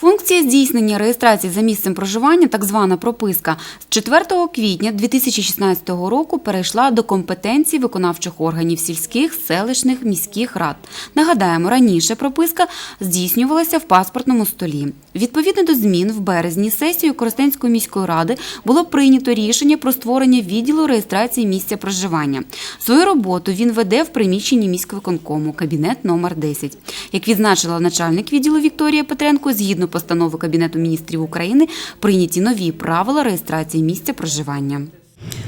Функція здійснення реєстрації за місцем проживання, так звана прописка, з 4 квітня 2016 року перейшла до компетенції виконавчих органів сільських, селищних, міських рад. Нагадаємо, раніше прописка здійснювалася в паспортному столі. Відповідно до змін в березні сесією Коростенської міської ради було прийнято рішення про створення відділу реєстрації місця проживання. Свою роботу він веде в приміщенні міськвиконкому, кабінет номер 10. Як відзначила начальник відділу Вікторія Петренко, згідно постанови Кабінету міністрів України прийняті нові правила реєстрації місця проживання.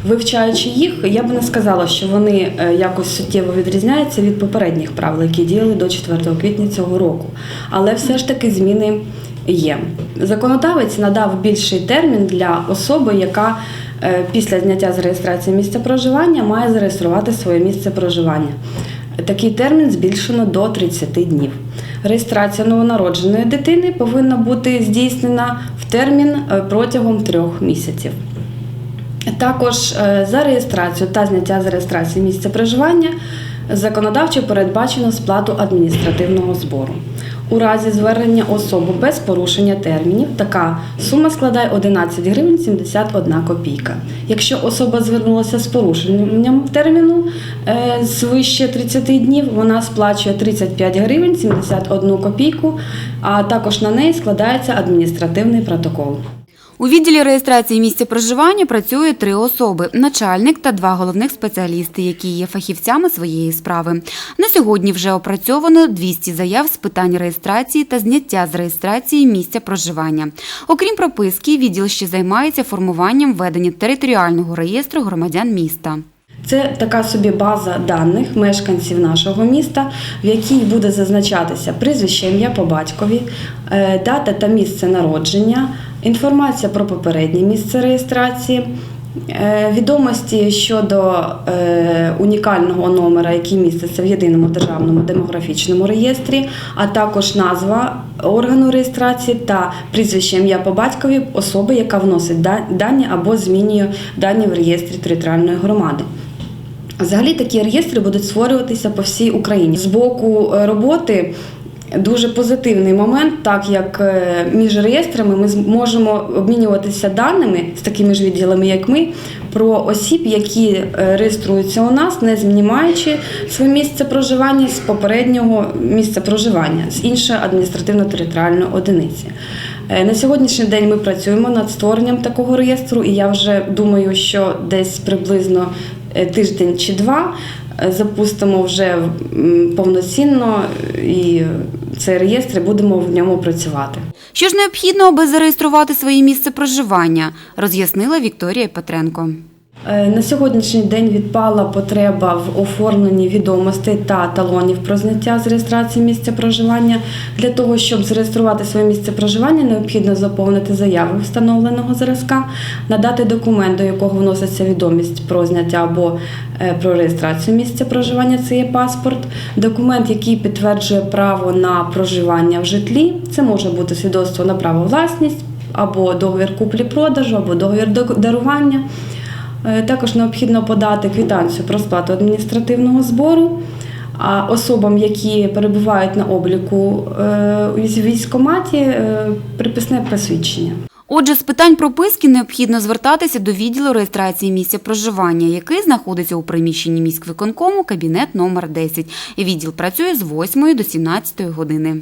Вивчаючи їх, я б не сказала, що вони е, якось суттєво відрізняються від попередніх правил, які діяли до 4 квітня цього року. Але все ж таки зміни є. Законодавець надав більший термін для особи, яка е, після зняття з реєстрації місця проживання має зареєструвати своє місце проживання. Такий термін збільшено до 30 днів. Реєстрація новонародженої дитини повинна бути здійснена в термін е, протягом трьох місяців. Також е, за реєстрацію та зняття з реєстрації місця проживання законодавчо передбачено сплату адміністративного збору. У разі звернення особи без порушення термінів така сума складає 11 гривень 71 копійка. Якщо особа звернулася з порушенням терміну е, свище 30 днів, вона сплачує 35 гривень 71 копійку, а також на неї складається адміністративний протокол. У відділі реєстрації місця проживання працює три особи: начальник та два головних спеціалісти, які є фахівцями своєї справи. На сьогодні вже опрацьовано 200 заяв з питань реєстрації та зняття з реєстрації місця проживання. Окрім прописки, відділ ще займається формуванням ведення територіального реєстру громадян міста. Це така собі база даних мешканців нашого міста, в якій буде зазначатися прізвище, ім'я по батькові, е, дата та місце народження, інформація про попереднє місце реєстрації. е, Відомості щодо е, унікального номера, який міститься в єдиному державному демографічному реєстрі, а також назва органу реєстрації та прізвище ім'я по батькові особи, яка вносить дані або змінює дані в реєстрі територіальної громади. Взагалі такі реєстри будуть створюватися по всій Україні. З боку е, роботи дуже позитивний момент, так як е, між реєстрами ми зможемо обмінюватися даними з такими ж відділами, як ми, про осіб, які е, реєструються у нас, не знімаючи своє місце проживання з попереднього місця проживання, з іншої адміністративно-територіальної одиниці. Е, На сьогоднішній день ми працюємо над створенням такого реєстру, і я вже думаю, що десь приблизно тиждень чи два запустимо вже повноцінно і цей реєстр і будемо в ньому працювати. Що ж необхідно, аби зареєструвати своє місце проживання, роз'яснила Вікторія Петренко. Е, На сьогоднішній день відпала потреба в оформленні відомостей та талонів про зняття з реєстрації місця проживання. Для того, щоб зареєструвати своє місце проживання, необхідно заповнити заяву встановленого зразка, надати документ, до якого вноситься відомість про зняття або е, про реєстрацію місця проживання, це є паспорт, документ, який підтверджує право на проживання в житлі. Це може бути свідоцтво на право власність, або договір куплі-продажу, або договір до- дарування. Е, Також необхідно подати квитанцію про сплату адміністративного збору. А особам, які перебувають на обліку е, у військкоматі, е, приписне посвідчення. Отже, з питань прописки необхідно звертатися до відділу реєстрації місця проживання, який знаходиться у приміщенні міськвиконкому, кабінет номер 10. Відділ працює з 8 до 17 години.